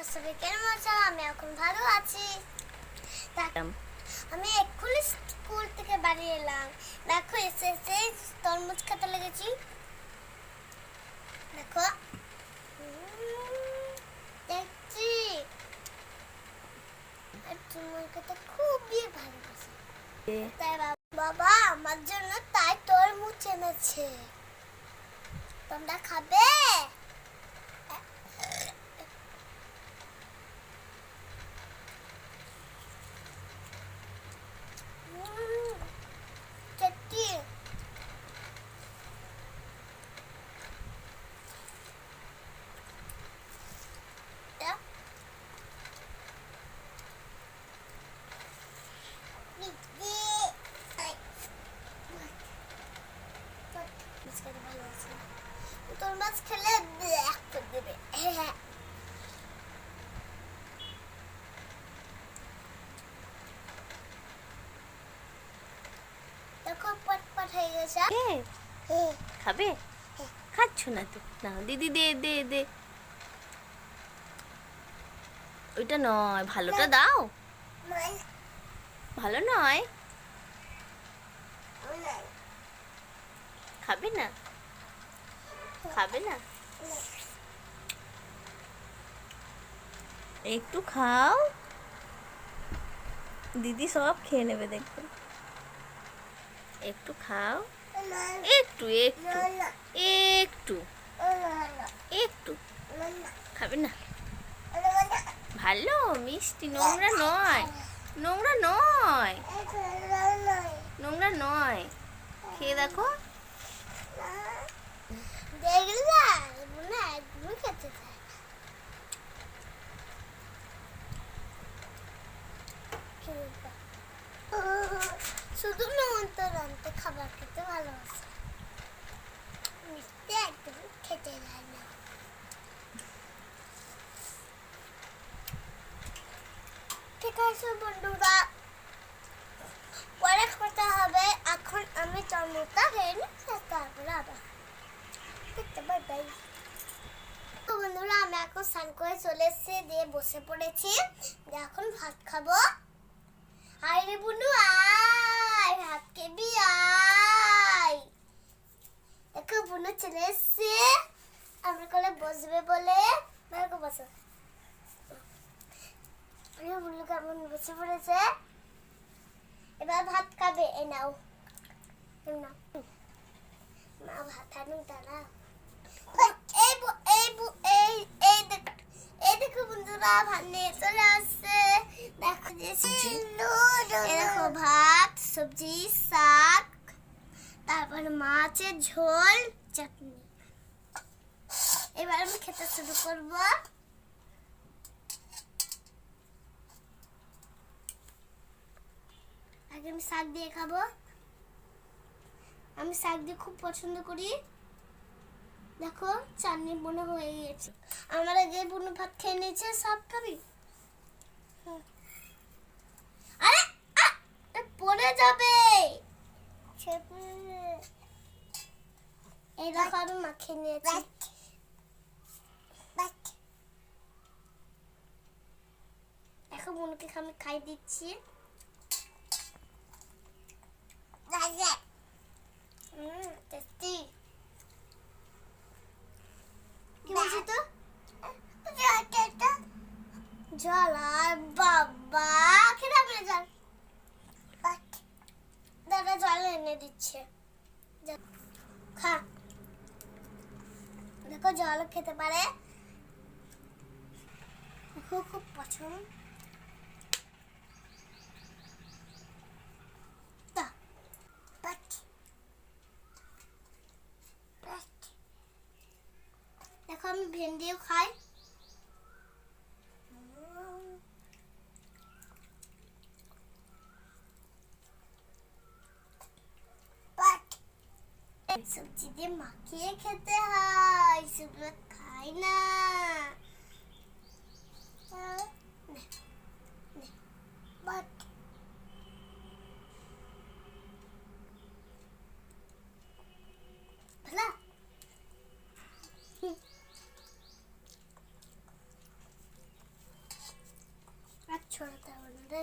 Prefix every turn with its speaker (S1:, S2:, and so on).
S1: তোমরা সবাই কেমন আছো আমি এখন ভালো আমি এক্ষুনি স্কুল থেকে বাড়ি এলাম দেখো এসে এসে তরমুজ খেতে লেগেছি দেখো, দেখছি আর তরমুজ খেতে খুবই ভালোবাসি তাই বাবা আমার জন্য তাই তরমুজ এনেছে তোমরা খাবে উম, সত্যি এটা দিদি আই মাছ খেতে ভালো আছে তোর মাছ খেলে ব্ল্যাক করে দেবে হ্যাঁ দেখো পট পট হয়ে গেছে
S2: এ,
S1: হ্যাঁ
S2: খাবে? খাচ্ছ না তো? না দিদি দে দে দে। ওইটা নয় ভালোটা দাও। ভালো নয়। খাবে না? খাবে না। একটু খাও। দিদি সব খেয়ে নেবে দেখবে। একটু খাও। একটু একটু একটু একটু। খাবে না? ভালো, মিষ্টি, নোংরা নয়। নোংরা নয়। নোংরা নয়। খেয়ে দেখো।
S1: দেখলা? নোনতা খাবার খেতে ভালোবাসে। মিষ্টি একদম খেতে যায় না। ঠিক আছে বন্ধুরা, পরে কথা হবে। এখন আমি খেয়ে তারপরে আবার। তো বন্ধুরা, আমি এখন স্নান করে চলে এসেছি, দিয়ে বসে পড়েছি। এখন ভাত খাব। আয় রে বুনু আয় ভাত খেবি আয় দেখো বুনু চলে এসছে আমার কোলে বসবে বলে দেখো বসো কেমন বসে পড়েছে? এবার ভাত খাবে এ নাও। মা ভাত আনুন দাঁড়া এই এই এই এই এই দেখো বন্ধুরা ভাত নিয়ে চলে আসছে। দেখো দেখো ভাত সবজি শাক তারপর মাছের ঝোল চাটনি। এবার আমি খেতে শুরু করব আগে আমি শাক দিয়ে খাব। আমি শাক দিয়ে খুব পছন্দ করি। দেখো চাটনি মনে হয়ে গেছে। আমার আগে বুনু ভাত খেয়ে নিয়েছে সব খাবি। আরে পড়ে যাবে। এই দেখো আমি মাখিয়ে নিয়েছি। এখন বুনুকে আমি খাই দিচ্ছি। জল আর বাবা খেতে হবে জল? দাদা জল এনে দিচ্ছে। খা। দেখো, জল খেতে পারে। খুব খুব পছন্দ। দেখো, আমি ভেন্ডিও খাই। সবজি দিয়ে মাখিয়ে খেতে হয় সেগুলো খাই না না রে